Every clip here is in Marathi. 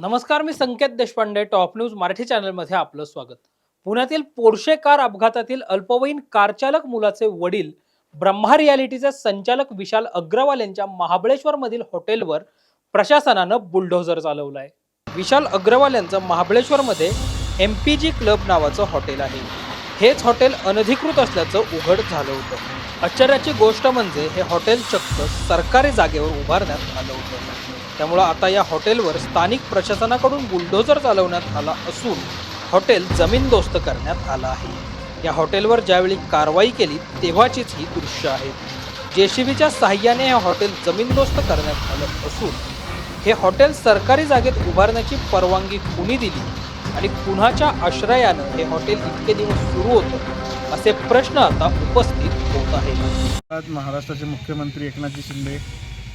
नमस्कार मी संकेत देशपांडे टॉप न्यूज मराठी चॅनलमध्ये आपलं स्वागत. पुण्यातील पोर्शे कार अपघातातील अल्पवयीन कारचालक मुलाचे वडील ब्रह्मा रियालिटीचे संचालक विशाल अग्रवाल यांच्या महाबळेश्वरमधील हॉटेलवर प्रशासनानं बुलडोझर चालवलाय. विशाल अग्रवाल यांचं महाबळेश्वरमध्ये एम पी जी क्लब नावाचं हॉटेल आहे. हेच हॉटेल अनधिकृत असल्याचं उघड झालं होतं. आश्चर्याची गोष्ट म्हणजे हे हॉटेल चक्क सरकारी जागेवर उभारण्यात आलं होतं. त्यामुळं आता या हॉटेलवर स्थानिक प्रशासनाकडून बुलडोझर चालवण्यात आला असून हॉटेल जमीनदोस्त करण्यात आलं आहे. या हॉटेलवर ज्यावेळी कारवाई केली तेव्हाचीच ही दृश्य आहेत जेसीबीच्या साह्याने हे हॉटेल जमीनदोस्त करण्यात आलं असून हे हॉटेल सरकारी जागेत उभारण्याची परवानगी कुणी दिली? आणि कुणाच्या आश्रयानं हे हॉटेल इतके दिवस सुरू होतं असे प्रश्न आता उपस्थित होत आहेत. आज महाराष्ट्राचे मुख्यमंत्री एकनाथजी शिंदे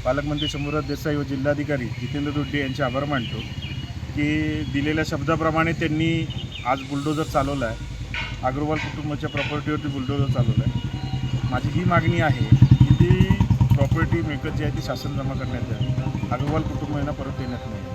पालकमंत्री शंभूराज देसाई व जिल्हाधिकारी जितेंद्र दुड्डे यांचे आभार मानतो की दिलेल्या शब्दाप्रमाणे त्यांनी आज बुलडोजर चालवला आहे अग्रवाल कुटुंबाच्या प्रॉपर्टीवरती बुलडोजर चालवला आहे माझी ही मागणी आहे की ती प्रॉपर्टी मिळकत जी आहे ती शासन जमा करण्यात यावी. अग्रवाल कुटुंब यांना परत देण्यात नाही.